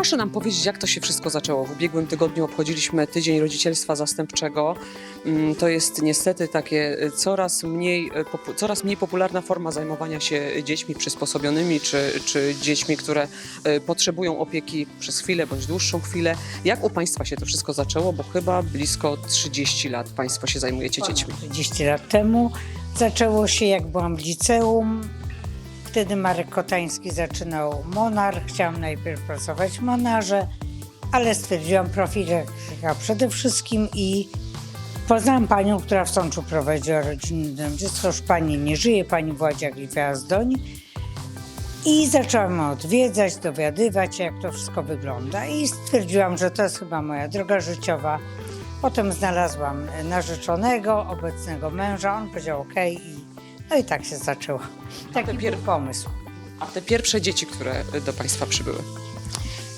Proszę nam powiedzieć, jak to się wszystko zaczęło. W ubiegłym tygodniu obchodziliśmy Tydzień Rodzicielstwa Zastępczego. Mm, To jest niestety takie y, coraz mniej, y, coraz mniej popularna forma zajmowania się dziećmi przysposobionymi, czy, czy dziećmi, które y, potrzebują opieki przez chwilę bądź dłuższą chwilę. Jak u Państwa się to wszystko zaczęło? Bo chyba blisko 30 lat Państwo się zajmujecie dziećmi. 30 lat temu. Zaczęło się jak byłam w liceum. Wtedy Marek Kotański zaczynał Monar. Chciałam najpierw pracować w Monarze, ale stwierdziłam profilaktyka przede wszystkim i poznałam panią, która w Sączu prowadziła rodzinny dom dziecka. Już pani nie żyje, pani Władzia Gwiazdoń. I zaczęłam odwiedzać, dowiadywać się, jak to wszystko wygląda. I stwierdziłam, że to jest chyba moja droga życiowa. Potem znalazłam narzeczonego, obecnego męża. On powiedział OK i no i tak się zaczęło. Taki pier- był pomysł. A te pierwsze dzieci, które do Państwa przybyły?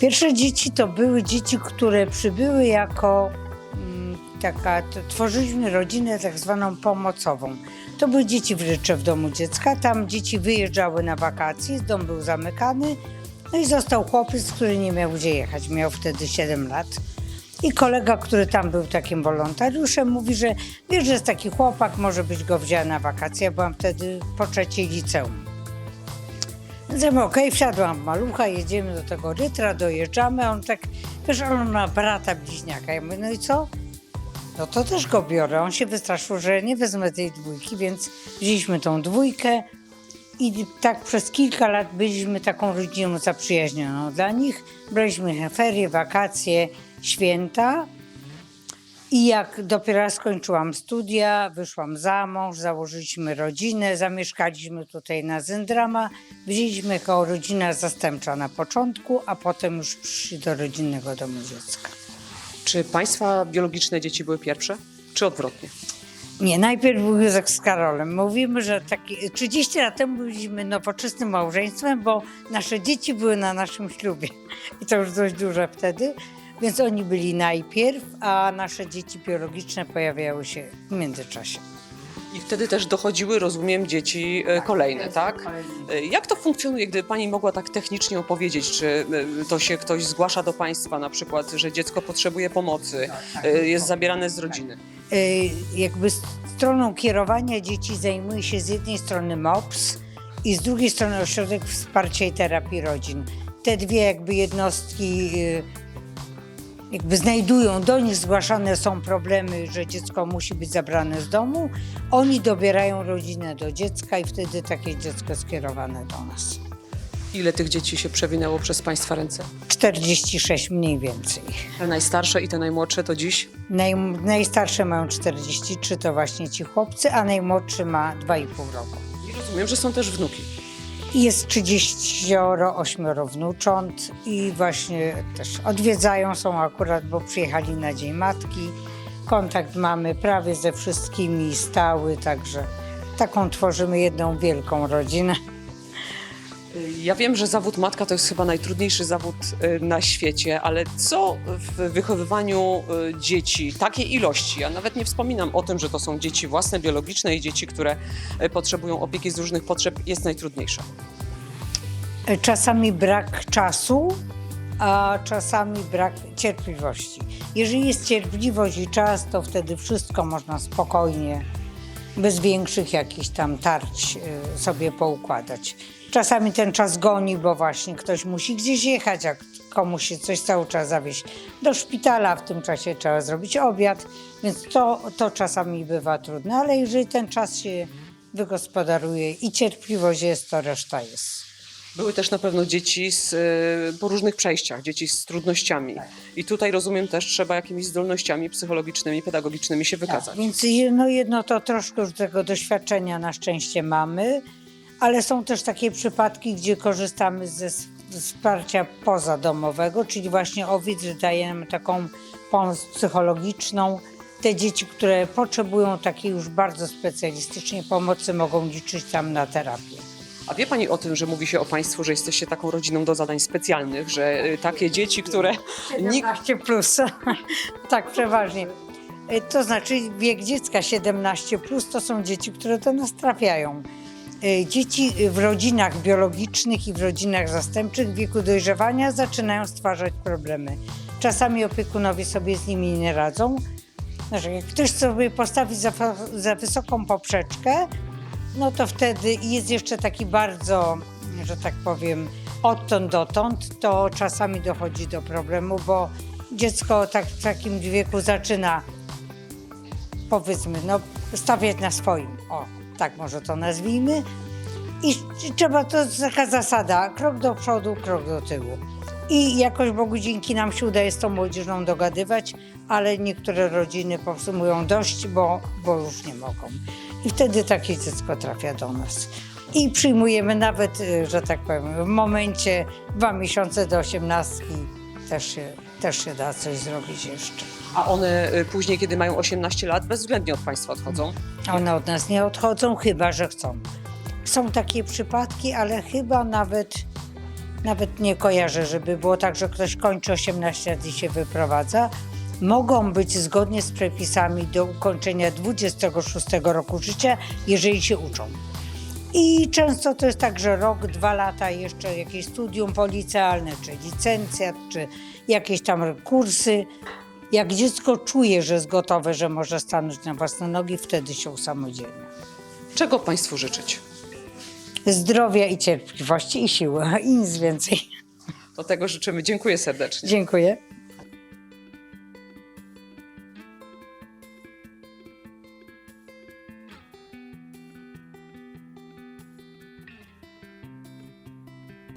Pierwsze dzieci to były dzieci, które przybyły jako mm, taka, tworzyliśmy rodzinę tak zwaną pomocową. To były dzieci w Rycze w domu dziecka. Tam dzieci wyjeżdżały na wakacje, dom był zamykany. No i został chłopiec, który nie miał gdzie jechać. Miał wtedy 7 lat. I kolega, który tam był takim wolontariuszem, mówi, że wiesz, że jest taki chłopak, może być go wzięła na wakacje. Ja byłam wtedy po trzeciej liceum. Więc ja okej, wsiadłam w malucha, jedziemy do tego rytra, dojeżdżamy, on tak, wiesz, on ma brata bliźniaka. Ja mówię, no i co? No to też go biorę. On się wystraszył, że nie wezmę tej dwójki, więc wzięliśmy tą dwójkę i tak przez kilka lat byliśmy taką rodziną zaprzyjaźnioną dla nich. Braliśmy ferie, wakacje, święta. I jak dopiero skończyłam studia, wyszłam za mąż, założyliśmy rodzinę, zamieszkaliśmy tutaj na Zendrama. Wzięliśmy jako rodzina zastępcza na początku, a potem już przyszli do rodzinnego domu dziecka. Czy Państwa biologiczne dzieci były pierwsze, czy odwrotnie? Nie, najpierw był Józef z Karolem. Mówimy, że taki, 30 lat temu byliśmy nowoczesnym małżeństwem, bo nasze dzieci były na naszym ślubie. I to już dość duże wtedy. Więc oni byli najpierw, a nasze dzieci biologiczne pojawiały się w międzyczasie. I wtedy też dochodziły, rozumiem, dzieci e, kolejne, tak? E, Jak to funkcjonuje, gdyby Pani mogła tak technicznie opowiedzieć? Czy e, to się ktoś zgłasza do Państwa na przykład, że dziecko potrzebuje pomocy, e, jest zabierane z rodziny? Jakby stroną kierowania dzieci zajmuje się z jednej strony MOPS i z drugiej strony Ośrodek Wsparcia i Terapii Rodzin. Te dwie jakby jednostki jakby znajdują, do nich zgłaszane są problemy, że dziecko musi być zabrane z domu. Oni dobierają rodzinę do dziecka i wtedy takie dziecko skierowane do nas. Ile tych dzieci się przewinęło przez Państwa ręce? 46 mniej więcej. Te najstarsze i te najmłodsze to dziś? Naj, najstarsze mają 43, to właśnie ci chłopcy, a najmłodszy ma 2,5 roku. I rozumiem, że są też wnuki. Jest 38 wnucząt i właśnie też odwiedzają, są akurat, bo przyjechali na Dzień Matki. Kontakt mamy prawie ze wszystkimi stały, także taką tworzymy jedną wielką rodzinę. Ja wiem, że zawód matka to jest chyba najtrudniejszy zawód e, na świecie, ale co w wychowywaniu e, dzieci, takiej ilości, ja nawet nie wspominam o tym, że to są dzieci własne, biologiczne i dzieci, które potrzebują opieki z różnych potrzeb, jest najtrudniejsze. Czasami brak czasu, a czasami brak cierpliwości. Jeżeli jest cierpliwość i czas, to wtedy wszystko można spokojnie, bez większych jakichś tam tarć y, sobie poukładać. Czasami ten czas goni, bo właśnie ktoś musi gdzieś jechać, a komuś się coś cały czas zawieźć do szpitala, w tym czasie trzeba zrobić obiad, więc to, to czasami bywa trudne, ale jeżeli ten czas się wygospodaruje i cierpliwość jest, to reszta jest. Były też na pewno dzieci z, e, po różnych przejściach, dzieci z trudnościami. I tutaj rozumiem też trzeba jakimiś zdolnościami psychologicznymi, pedagogicznymi się wykazać. Więc jedno, jedno to troszkę już tego doświadczenia na szczęście mamy, ale są też takie przypadki, gdzie korzystamy ze wsparcia pozadomowego, czyli właśnie OWID dajemy taką pomoc psychologiczną. Te dzieci, które potrzebują takiej już bardzo specjalistycznej pomocy, mogą liczyć tam na terapię. A wie Pani o tym, że mówi się o Państwu, że jesteście taką rodziną do zadań specjalnych, że e, takie dzieci, które nikt 17 plus, tak przeważnie. Y, To znaczy wiek dziecka 17 plus to są dzieci, które do nas trafiają. Y, dzieci w rodzinach biologicznych i w rodzinach zastępczych w wieku dojrzewania zaczynają stwarzać problemy. Czasami opiekunowie sobie z nimi nie radzą. Znaczy, jak ktoś sobie postawi za, za wysoką poprzeczkę, no to wtedy jest jeszcze taki bardzo, że tak powiem, odtąd dotąd, to czasami dochodzi do problemu, bo dziecko tak, w takim wieku zaczyna, powiedzmy, no, stawiać na swoim, o, tak może to nazwijmy. I trzeba, to jest taka zasada, krok do przodu, krok do tyłu. I jakoś Bogu dzięki nam się udaje z tą młodzieżą dogadywać, ale niektóre rodziny po prostu mówią dość, bo, bo już nie mogą. I wtedy takie dziecko trafia do nas. I przyjmujemy nawet, y, że tak powiem, w momencie dwa miesiące do osiemnastki też się, też się da coś zrobić jeszcze. A one y, później, kiedy mają 18 lat, bezwzględnie od Państwa odchodzą? One od nas nie odchodzą, chyba że chcą. Są takie przypadki, ale chyba nawet, nawet nie kojarzę, żeby było tak, że ktoś kończy 18 lat i się wyprowadza. Mogą być zgodnie z przepisami do ukończenia 26 roku życia, jeżeli się uczą. I często to jest tak, że rok, dwa lata jeszcze jakieś studium policealne, czy licencjat, czy jakieś tam kursy. Jak dziecko czuje, że jest gotowe, że może stanąć na własne nogi, wtedy się usamodzielnia. Czego Państwu życzyć? Zdrowia i cierpliwości i siły, i nic więcej. Do tego życzymy. Dziękuję serdecznie. Dziękuję.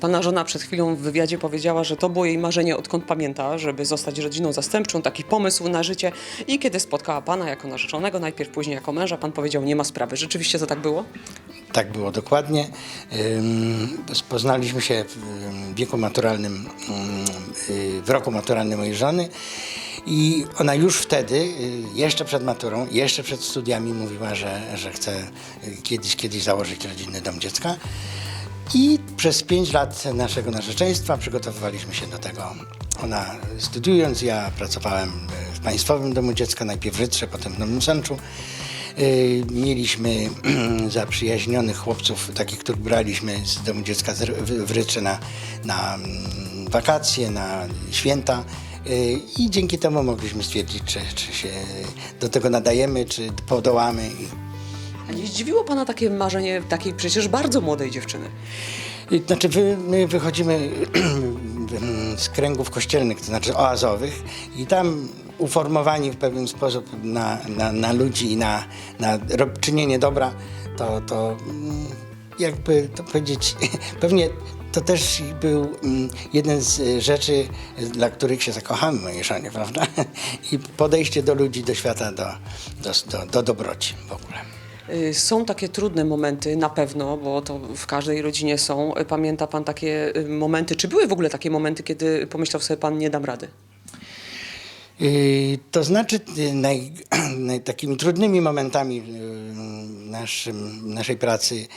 Pana żona przed chwilą w wywiadzie powiedziała, że to było jej marzenie odkąd pamięta, żeby zostać rodziną zastępczą, taki pomysł na życie. I kiedy spotkała pana jako narzeczonego, najpierw później jako męża, pan powiedział, nie ma sprawy. Rzeczywiście to tak było? Tak było dokładnie. Poznaliśmy się w wieku maturalnym, ym, w roku maturalnym mojej żony i ona już wtedy, y, jeszcze przed maturą, jeszcze przed studiami mówiła, że, że chce y, kiedyś, kiedyś założyć rodzinny dom dziecka. I przez pięć lat naszego narzeczeństwa przygotowywaliśmy się do tego. Ona studiując, ja pracowałem w Państwowym Domu Dziecka, najpierw w Rytrze, potem w Nowym Sączu. Y, Mieliśmy zaprzyjaźnionych chłopców, takich, których braliśmy z domu dziecka w Rytrze na, na mm, wakacje, na święta. Y, I dzięki temu mogliśmy stwierdzić, czy, czy się do tego nadajemy, czy podołamy. A nie zdziwiło pana takie marzenie takiej przecież bardzo młodej dziewczyny? I, Znaczy, wy, my wychodzimy z kręgów kościelnych, to znaczy oazowych, i tam uformowani w pewien sposób na, na, na ludzi i na, na czynienie dobra, to, to mm, jakby to powiedzieć, pewnie to też był mm, jeden z rzeczy, dla których się zakochamy w mojej żonie, prawda? I podejście do ludzi, do świata, do, do, do, do dobroci w ogóle. Y, Są takie trudne momenty, na pewno, bo to w każdej rodzinie są. Pamięta pan takie y, momenty, czy były w ogóle takie momenty, kiedy pomyślał sobie pan, nie dam rady? Yy, To znaczy yy, naj, naj, takimi trudnymi momentami yy, naszym, naszej pracy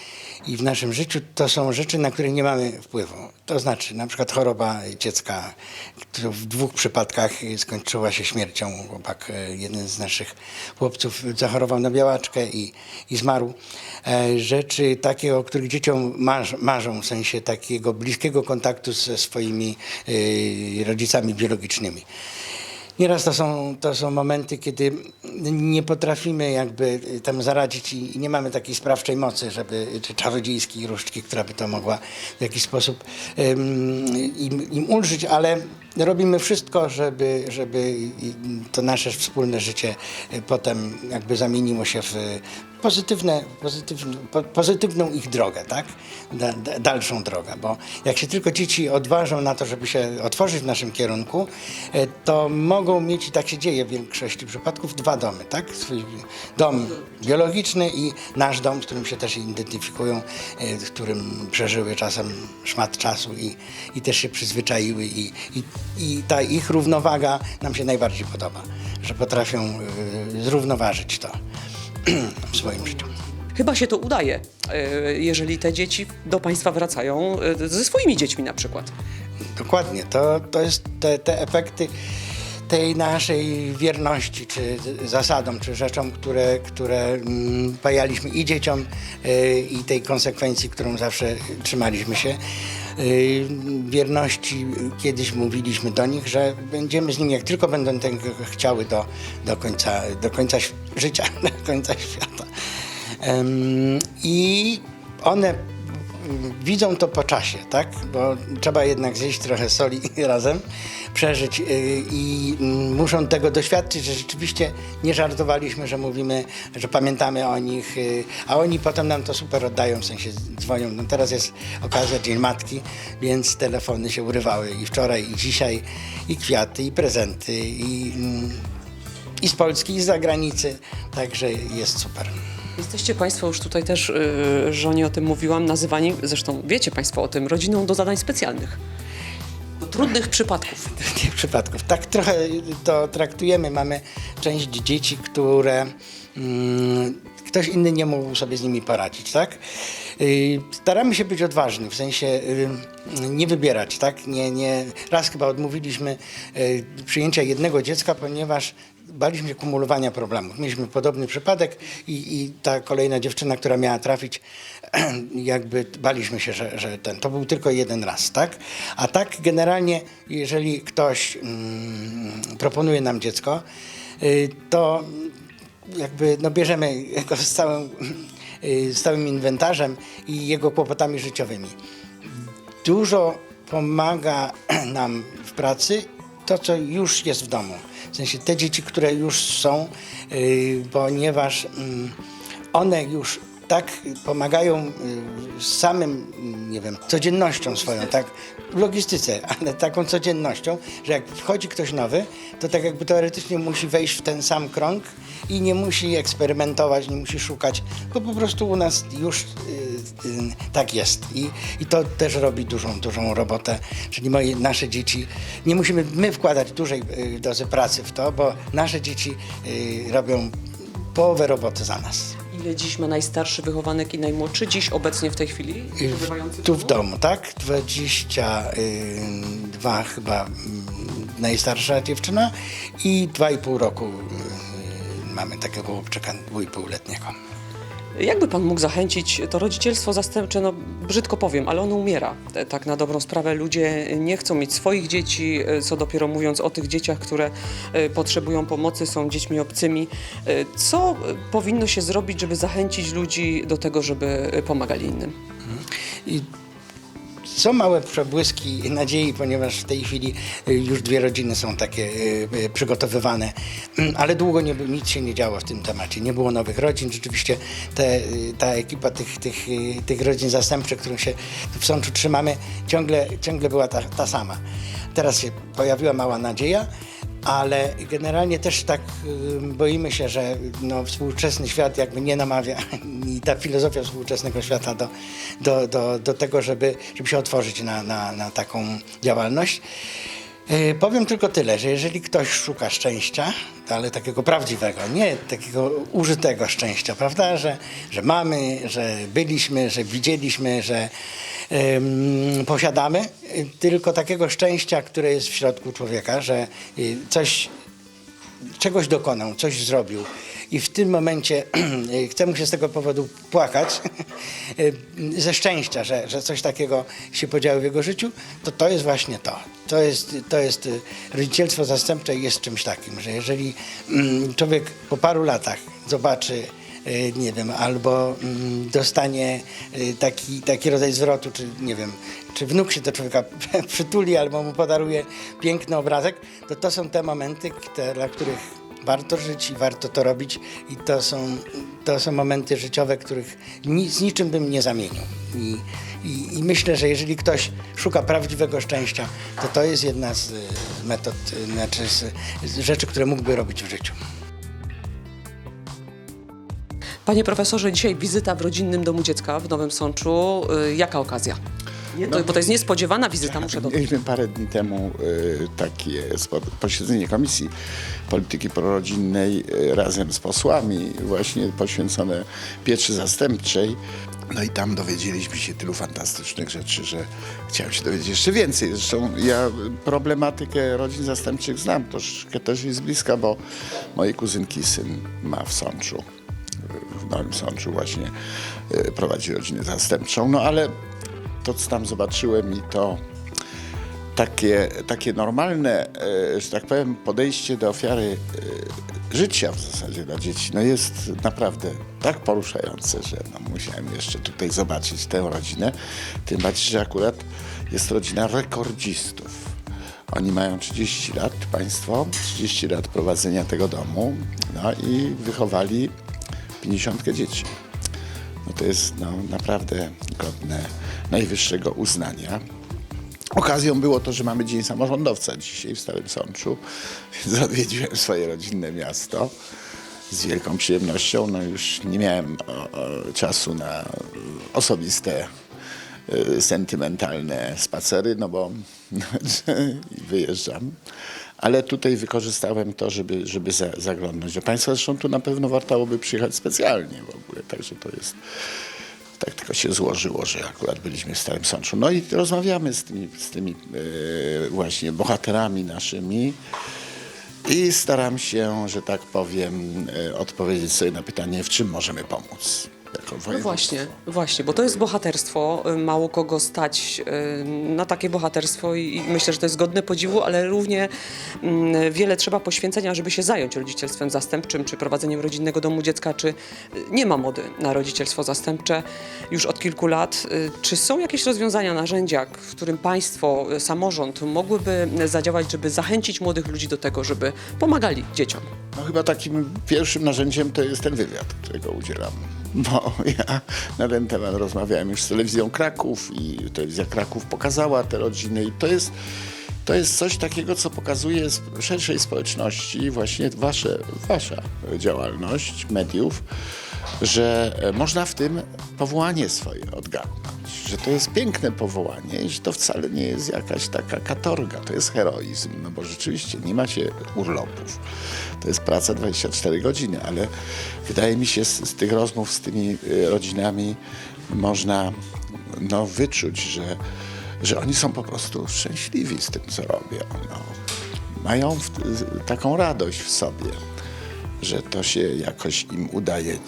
i w naszym życiu to są rzeczy, na które nie mamy wpływu. To znaczy na przykład choroba dziecka, która w dwóch przypadkach skończyła się śmiercią. Chłopak, jeden z naszych chłopców zachorował na białaczkę i, i zmarł. E, Rzeczy takie, o których dzieciom marzą, marzą w sensie takiego bliskiego kontaktu ze swoimi rodzicami biologicznymi. Nieraz to są, to są momenty, kiedy nie potrafimy jakby tam zaradzić i nie mamy takiej sprawczej mocy, żeby, czy czarodziejskiej różdżki, która by to mogła w jakiś sposób im, im ulżyć, ale robimy wszystko, żeby, żeby to nasze wspólne życie potem jakby zamieniło się w pozytywne, pozytywne, po, pozytywną ich drogę, tak? Da, da, dalszą drogę, bo jak się tylko dzieci odważą na to, żeby się otworzyć w naszym kierunku, e, to mogą mieć, i tak się dzieje w większości przypadków, dwa domy, tak? Swój dom biologiczny i nasz dom, z którym się też identyfikują, e, w którym przeżyły czasem szmat czasu i, i też się przyzwyczaiły i, i, i ta ich równowaga nam się najbardziej podoba, że potrafią e, zrównoważyć to w swoim życiu. Chyba się to udaje, y, jeżeli te dzieci do państwa wracają y, ze swoimi dziećmi na przykład. Dokładnie, to, to jest te, te efekty. tej naszej wierności, czy zasadom, czy rzeczom, które, które mm, pajaliśmy i dzieciom, y, i tej konsekwencji, którą zawsze trzymaliśmy się. Y, Wierności kiedyś mówiliśmy do nich, że będziemy z nimi, jak tylko będą tego chciały do, do, końca, do końca życia, do końca świata. I one mm, widzą to po czasie, tak? Bo trzeba jednak zjeść trochę soli razem, przeżyć y, i mm, muszą tego doświadczyć, że rzeczywiście nie żartowaliśmy, że mówimy, że pamiętamy o nich, y, a oni potem nam to super oddają, w sensie dzwonią. No teraz jest okazja Dzień Matki, więc telefony się urywały i wczoraj, i dzisiaj, i kwiaty, i prezenty, i, mm, i z Polski, i z zagranicy, także jest super. Jesteście Państwo już tutaj też, yy, żonie o tym mówiłam, nazywani, zresztą wiecie Państwo o tym, rodziną do zadań specjalnych. Trudnych przypadków. tych przypadków. Tak trochę to traktujemy. Mamy część dzieci, które mm, ktoś inny nie mógł sobie z nimi poradzić, tak? Y, Staramy się być odważni, w sensie y, nie wybierać, tak? Nie, nie, raz chyba odmówiliśmy y, przyjęcia jednego dziecka, ponieważ baliśmy się kumulowania problemów. Mieliśmy podobny przypadek i, i ta kolejna dziewczyna, która miała trafić, jakby baliśmy się, że, że ten, to był tylko jeden raz, tak? A tak generalnie, jeżeli ktoś mm, proponuje nam dziecko, y, to jakby no bierzemy go z całym, y, z całym inwentarzem i jego kłopotami życiowymi. Dużo pomaga nam w pracy to, co już jest w domu. W sensie te dzieci, które już są, y, ponieważ mm, one już tak pomagają y, samym, mm, nie wiem, codziennością swoją, tak, w logistyce, ale taką codziennością, że jak wchodzi ktoś nowy, to tak jakby teoretycznie musi wejść w ten sam krąg i nie musi eksperymentować, nie musi szukać, bo po prostu u nas już y, y, tak jest. I, I to też robi dużą, dużą robotę, czyli moje, nasze dzieci, nie musimy my wkładać dużej dozy pracy w to, bo nasze dzieci robią połowę roboty za nas. Ile dziś ma najstarszy wychowanek i najmłodszy? Dziś obecnie w tej chwili? Y, przebywający Tu w domu, tak? 22 chyba mm, najstarsza dziewczyna i 2,5 roku y, mamy takiego chłopczyka dwójpółletniego. Jakby pan mógł zachęcić to rodzicielstwo zastępcze, no brzydko powiem, ale ono umiera. E, Tak na dobrą sprawę ludzie nie chcą mieć swoich dzieci, e, co dopiero mówiąc o tych dzieciach, które e, potrzebują pomocy, są dziećmi obcymi. Co powinno się zrobić, żeby zachęcić ludzi do tego, żeby pomagali innym? I są małe przebłyski nadziei, ponieważ w tej chwili y, już dwie rodziny są takie y, y, przygotowywane, Mm, ale długo nie, nic się nie działo w tym temacie. Nie było nowych rodzin. Rzeczywiście te, ta ekipa tych, tych, tych rodzin zastępczych, którą się w Sączu trzymamy, ciągle, ciągle była ta, ta sama. Teraz się pojawiła mała nadzieja, ale generalnie też tak boimy się, że no, współczesny świat jakby nie namawia i ta filozofia współczesnego świata do, do, do, do tego, żeby, żeby się otworzyć na, na, na taką działalność. Y, Powiem tylko tyle, że jeżeli ktoś szuka szczęścia, ale takiego prawdziwego, nie takiego użytego szczęścia, prawda, że, że mamy, że byliśmy, że widzieliśmy, że ym, posiadamy, y, tylko takiego szczęścia, które jest w środku człowieka, że y, coś czegoś dokonał, coś zrobił i w tym momencie chce mu się z tego powodu płakać ze szczęścia, że, że coś takiego się podziało w jego życiu, to to jest właśnie to. To jest, to jest y, rodzicielstwo zastępcze jest czymś takim, że jeżeli mm, człowiek po paru latach zobaczy nie wiem, albo mm, dostanie y, taki, taki rodzaj zwrotu, czy nie wiem, czy wnuk się do człowieka przytuli, albo mu podaruje piękny obrazek, to to są te momenty, dla których warto żyć i warto to robić i to są, to są momenty życiowe, których ni, z niczym bym nie zamienił. I, i, I myślę, że jeżeli ktoś szuka prawdziwego szczęścia, to to jest jedna z y, metod, znaczy z, z rzeczy, które mógłby robić w życiu. Panie profesorze, dzisiaj wizyta w rodzinnym domu dziecka w Nowym Sączu. Y, Jaka okazja? To, bo to jest niespodziewana wizyta, muszę dodać. Mieliśmy parę dni temu y, takie posiedzenie Komisji Polityki Prorodzinnej y, razem z posłami, właśnie poświęcone pieczy zastępczej. No i tam dowiedzieliśmy się tylu fantastycznych rzeczy, że chciałem się dowiedzieć jeszcze więcej. Zresztą ja problematykę rodzin zastępczych znam, troszkę też jest bliska, bo mojej kuzynki syn ma w Sączu, w Nowym Sączu właśnie e, prowadzi rodzinę zastępczą. No ale to, co tam zobaczyłem i to takie, takie normalne, e, że tak powiem, podejście do ofiary e, życia w zasadzie dla dzieci, no jest naprawdę tak poruszające, że no musiałem jeszcze tutaj zobaczyć tę rodzinę. Tym bardziej, że akurat jest rodzina rekordzistów. Oni mają 30 lat, państwo, 30 lat prowadzenia tego domu, no i wychowali 50 dzieci. No to jest no, naprawdę godne najwyższego uznania. Okazją było to, że mamy Dzień Samorządowca dzisiaj w Starym Sączu, więc odwiedziłem swoje rodzinne miasto z wielką przyjemnością. No już nie miałem o, o, czasu na osobiste, y, sentymentalne spacery, no bo wyjeżdżam. Ale tutaj wykorzystałem to, żeby, żeby za, zaglądnąć do Państwa. Zresztą tu na pewno warto by przyjechać specjalnie w ogóle, także to jest tak tylko się złożyło, że akurat byliśmy w Starym Sączu. No i rozmawiamy z tymi, z tymi e, właśnie bohaterami naszymi i staram się, że tak powiem, e, odpowiedzieć sobie na pytanie, w czym możemy pomóc. No właśnie, właśnie, bo to jest bohaterstwo. y, Mało kogo stać y, na takie bohaterstwo i myślę, że to jest godne podziwu, ale równie mm, wiele trzeba poświęcenia, żeby się zająć rodzicielstwem zastępczym, czy prowadzeniem rodzinnego domu dziecka, czy y, nie ma mody na rodzicielstwo zastępcze już od kilku lat. Czy są jakieś rozwiązania, narzędzia, w którym państwo, samorząd mogłyby zadziałać, żeby zachęcić młodych ludzi do tego, żeby pomagali dzieciom? No chyba takim pierwszym narzędziem to jest ten wywiad, którego udzielam. Bo ja na ten temat rozmawiałem już z telewizją Kraków i telewizja Kraków pokazała te rodziny i to jest, to jest coś takiego, co pokazuje szerszej społeczności właśnie wasze, wasza działalność mediów, że e, można w tym powołanie swoje odgadnąć, że to jest piękne powołanie i że to wcale nie jest jakaś taka katorga, to jest heroizm, no bo rzeczywiście nie macie urlopów. To jest praca 24 godziny, ale wydaje mi się z, z tych rozmów z tymi y, rodzinami można no, wyczuć, że, że oni są po prostu szczęśliwi z tym, co robią. No. Mają w, taką radość w sobie że to się jakoś im udaje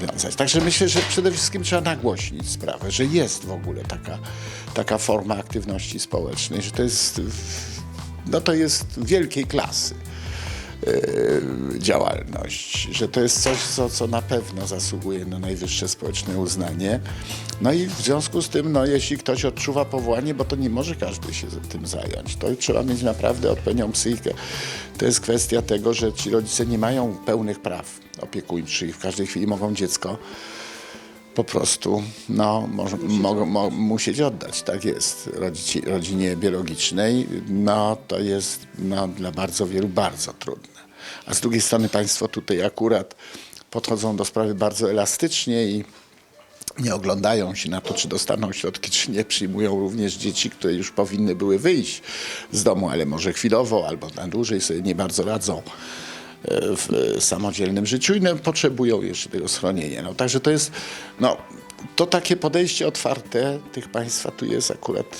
nawiązać. Także myślę, że przede wszystkim trzeba nagłośnić sprawę, że jest w ogóle taka, taka forma aktywności społecznej, że to jest, no to jest wielkiej klasy działalność, że to jest coś, co, co na pewno zasługuje na najwyższe społeczne uznanie. No i w związku z tym, no, jeśli ktoś odczuwa powołanie, bo to nie może każdy się tym zająć, to trzeba mieć naprawdę odpowiednią psychikę. To jest kwestia tego, że ci rodzice nie mają pełnych praw opiekuńczych. W każdej chwili mogą dziecko po prostu no, mogą mo, musieć oddać. Tak jest. Rodzici, rodzinie biologicznej no, to jest no, dla bardzo wielu bardzo trudne. A z drugiej strony państwo tutaj akurat podchodzą do sprawy bardzo elastycznie i nie oglądają się na to, czy dostaną środki, czy nie. Przyjmują również dzieci, które już powinny były wyjść z domu, ale może chwilowo albo na dłużej sobie nie bardzo radzą w e, samodzielnym życiu i no, potrzebują jeszcze tego schronienia. No, także to jest, no, to takie podejście otwarte tych państwa tu jest akurat,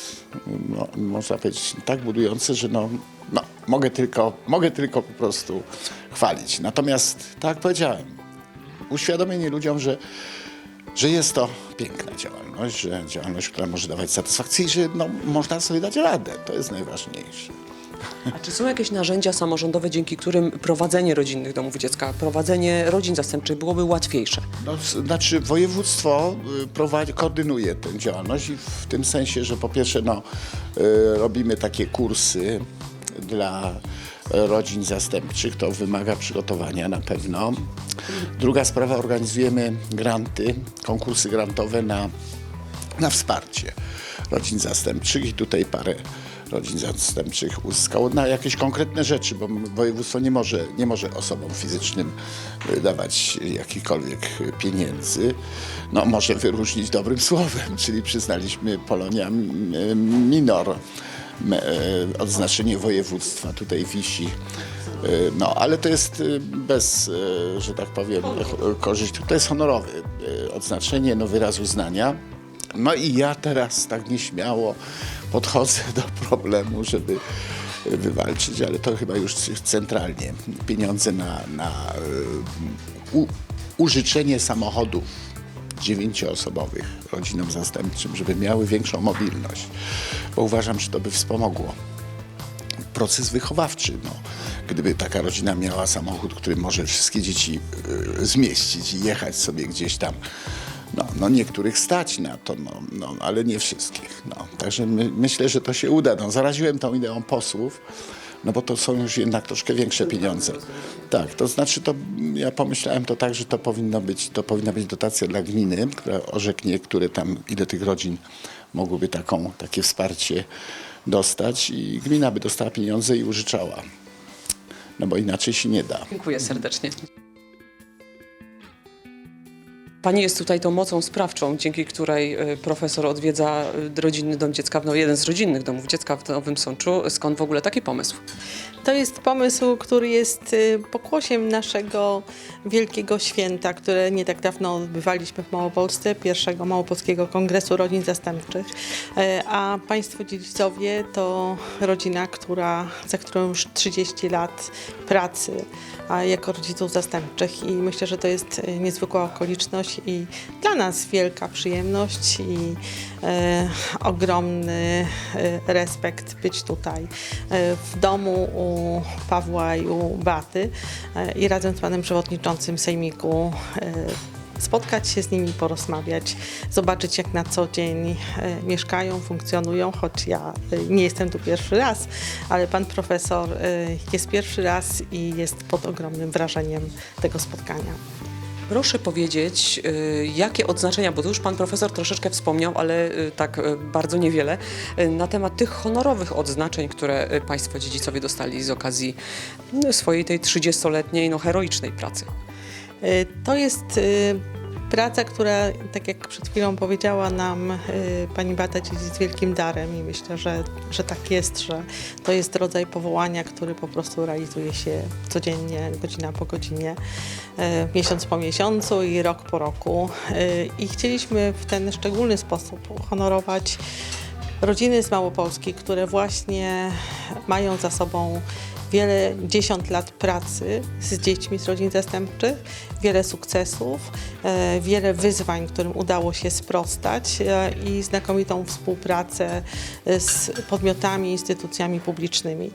no, można powiedzieć, tak budujące, że no, no, mogę, tylko, mogę tylko po prostu chwalić. Natomiast, tak jak powiedziałem, uświadomienie ludziom, że że jest to piękna działalność, że działalność, która może dawać satysfakcję i że no, można sobie dać radę. To jest najważniejsze. A czy są jakieś narzędzia samorządowe, dzięki którym prowadzenie rodzinnych domów dziecka, prowadzenie rodzin zastępczych byłoby łatwiejsze? No, znaczy województwo y, prowadzi, koordynuje tę działalność i w tym sensie, że po pierwsze no, y, robimy takie kursy dla rodzin zastępczych, to wymaga przygotowania na pewno. Druga sprawa, organizujemy granty, konkursy grantowe na, na wsparcie rodzin zastępczych i tutaj parę rodzin zastępczych uzyskało na jakieś konkretne rzeczy, bo województwo nie może, nie może osobom fizycznym dawać jakichkolwiek pieniędzy. No może wyróżnić dobrym słowem, czyli przyznaliśmy Polonia Minor e, odznaczenie województwa tutaj wisi. E, No, ale to jest e, bez, że tak powiem, korzyść. To jest honorowe odznaczenie, no wyraz uznania. No i ja teraz tak nieśmiało podchodzę do problemu, żeby wywalczyć, ale to chyba już centralnie. Pieniądze na, na e, u, użyczenie samochodów dziewięcioosobowych rodzinom zastępczym, żeby miały większą mobilność, bo uważam, że to by wspomogło proces wychowawczy. No. Gdyby taka rodzina miała samochód, który może wszystkie dzieci y, zmieścić i jechać sobie gdzieś tam, no, no niektórych stać na to, no, no, ale nie wszystkich. No. Także my, myślę, że to się uda. No, zaraziłem tą ideą posłów, no bo to są już jednak troszkę większe pieniądze. Tak, to znaczy to, ja pomyślałem to tak, że to powinno być, to powinna być dotacja dla gminy, która orzeknie, które tam, ile tych rodzin mogłyby taką, takie wsparcie dostać i gmina by dostała pieniądze i użyczała. No bo inaczej się nie da. Dziękuję serdecznie. Pani jest tutaj tą mocą sprawczą, dzięki której y, profesor odwiedza y, rodzinny dom dziecka, no jeden z rodzinnych domów dziecka w Nowym Sączu. Skąd w ogóle taki pomysł? To jest pomysł, który jest y, pokłosiem naszego wielkiego święta, które nie tak dawno odbywaliśmy w Małopolsce, pierwszego Małopolskiego Kongresu Rodzin Zastępczych. E, A Państwo dziedzicowie to rodzina, która, za którą już 30 lat pracy jako rodziców zastępczych i myślę, że to jest niezwykła okoliczność i dla nas wielka przyjemność i e, ogromny e, respekt być tutaj e, w domu u Pawła i u Baty e, i razem z panem przewodniczącym Sejmiku e, spotkać się z nimi, porozmawiać, zobaczyć jak na co dzień e, mieszkają, funkcjonują, choć ja e, nie jestem tu pierwszy raz, ale pan profesor e, jest pierwszy raz i jest pod ogromnym wrażeniem tego spotkania. Proszę powiedzieć, y, jakie odznaczenia, bo to już pan profesor troszeczkę wspomniał, ale y, tak y, bardzo niewiele, na temat tych honorowych odznaczeń, które państwo dziedzicowie dostali z okazji swojej tej 30-letniej, no heroicznej pracy. To jest praca, która, tak jak przed chwilą powiedziała nam y, pani Bata Dziedzic, wielkim darem i myślę, że, że tak jest, że to jest rodzaj powołania, który po prostu realizuje się codziennie, godzina po godzinie, y, miesiąc po miesiącu i rok po roku. Y, I chcieliśmy w ten szczególny sposób uhonorować rodziny z Małopolski, które właśnie mają za sobą wiele dziesiąt lat pracy z dziećmi z rodzin zastępczych, wiele sukcesów, e, wiele wyzwań, którym udało się sprostać e, i znakomitą współpracę e, z podmiotami, instytucjami publicznymi.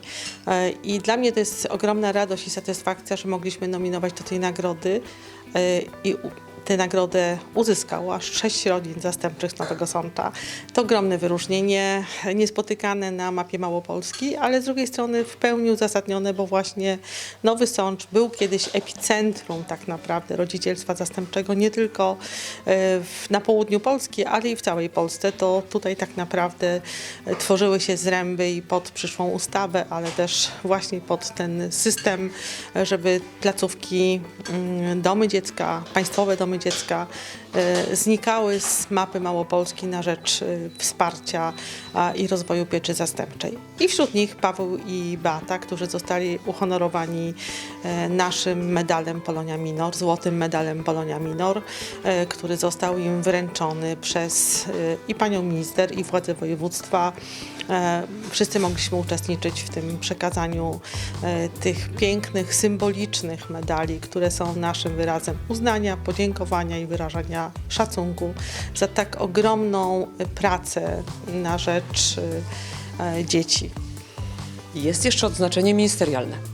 I dla mnie to jest ogromna radość i satysfakcja, że mogliśmy nominować do tej nagrody i tę nagrodę uzyskało aż sześć rodzin zastępczych z Nowego Sącza. To ogromne wyróżnienie, niespotykane na mapie Małopolski, ale z drugiej strony w pełni uzasadnione, bo właśnie Nowy Sącz był kiedyś epicentrum tak naprawdę rodzicielstwa zastępczego, nie tylko e, na południu Polski, ale i w całej Polsce. To tutaj tak naprawdę e, tworzyły się zręby i pod przyszłą ustawę, ale też właśnie pod ten system, e, żeby placówki, mm, domy dziecka, państwowe domy dziecka e, znikały z mapy Małopolski na rzecz e, wsparcia i rozwoju pieczy zastępczej. I wśród nich Paweł i Beata, którzy zostali uhonorowani e, naszym medalem Polonia Minor, złotym medalem Polonia Minor, który został im wręczony przez i panią minister, i władze województwa. Wszyscy mogliśmy uczestniczyć w tym przekazaniu tych pięknych, symbolicznych medali, które są naszym wyrazem uznania, podziękowania i wyrażania szacunku za tak ogromną pracę na rzecz e, dzieci. Jest jeszcze odznaczenie ministerialne.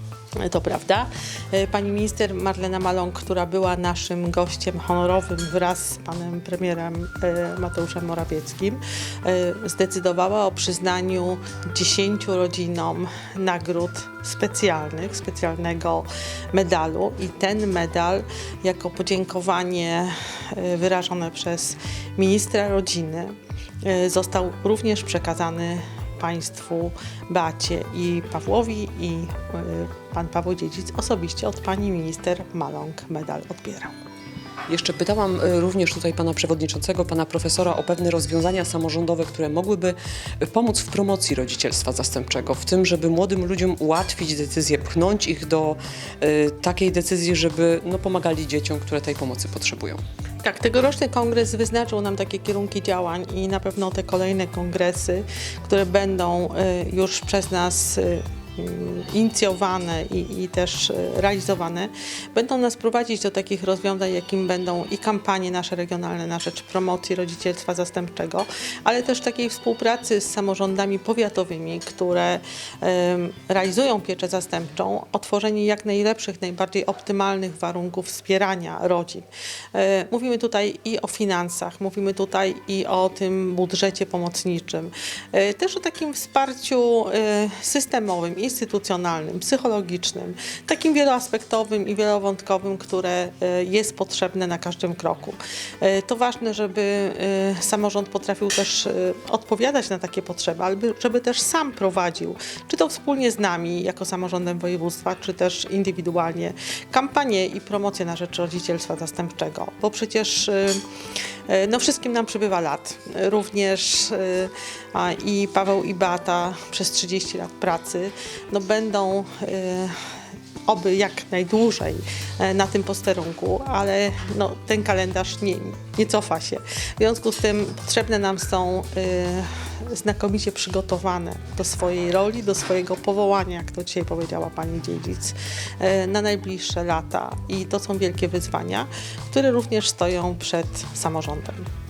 To prawda. E, Pani minister Marlena Maląg, która była naszym gościem honorowym wraz z panem premierem e, Mateuszem Morawieckim, e, zdecydowała o przyznaniu 10 rodzinom nagród specjalnych, specjalnego medalu i ten medal jako podziękowanie wyrażone przez ministra rodziny został również przekazany Państwu Beacie i Pawłowi i y, pan Paweł Dziedzic osobiście od pani minister Maląg medal odbierał. Jeszcze pytałam y, również tutaj pana przewodniczącego, pana profesora o pewne rozwiązania samorządowe, które mogłyby y, pomóc w promocji rodzicielstwa zastępczego, w tym, żeby młodym ludziom ułatwić decyzję, pchnąć ich do takiej decyzji, żeby no, pomagali dzieciom, które tej pomocy potrzebują. Tak, tegoroczny kongres wyznaczył nam takie kierunki działań i na pewno te kolejne kongresy, które będą y, już przez nas y, inicjowane i, i też y, realizowane, będą nas prowadzić do takich rozwiązań, jakim będą i kampanie nasze regionalne na rzecz promocji rodzicielstwa zastępczego, ale też takiej współpracy z samorządami powiatowymi, które em, realizują pieczę zastępczą, o tworzenie jak najlepszych, najbardziej optymalnych warunków wspierania rodzin. Mówimy tutaj i o finansach, mówimy tutaj i o tym budżecie pomocniczym, też o takim wsparciu systemowym, instytucjonalnym, psychologicznym, takim wieloaspektowym i wielowątkowym, które e, jest potrzebne na każdym kroku. E, To ważne, żeby e, samorząd potrafił też odpowiadać na takie potrzeby, ale by- żeby też sam prowadził, czy to wspólnie z nami jako samorządem województwa, czy też indywidualnie, kampanię i promocję na rzecz rodzicielstwa zastępczego, bo przecież no wszystkim nam przybywa lat. Również i Paweł i Beata przez 30 lat pracy no będą y, oby jak najdłużej e, na tym posterunku, ale no, ten kalendarz nie, nie cofa się. W związku z tym potrzebne nam są y, znakomicie przygotowane do swojej roli, do swojego powołania, jak to dzisiaj powiedziała pani dziedzic, y, na najbliższe lata. I to są wielkie wyzwania, które również stoją przed samorządem.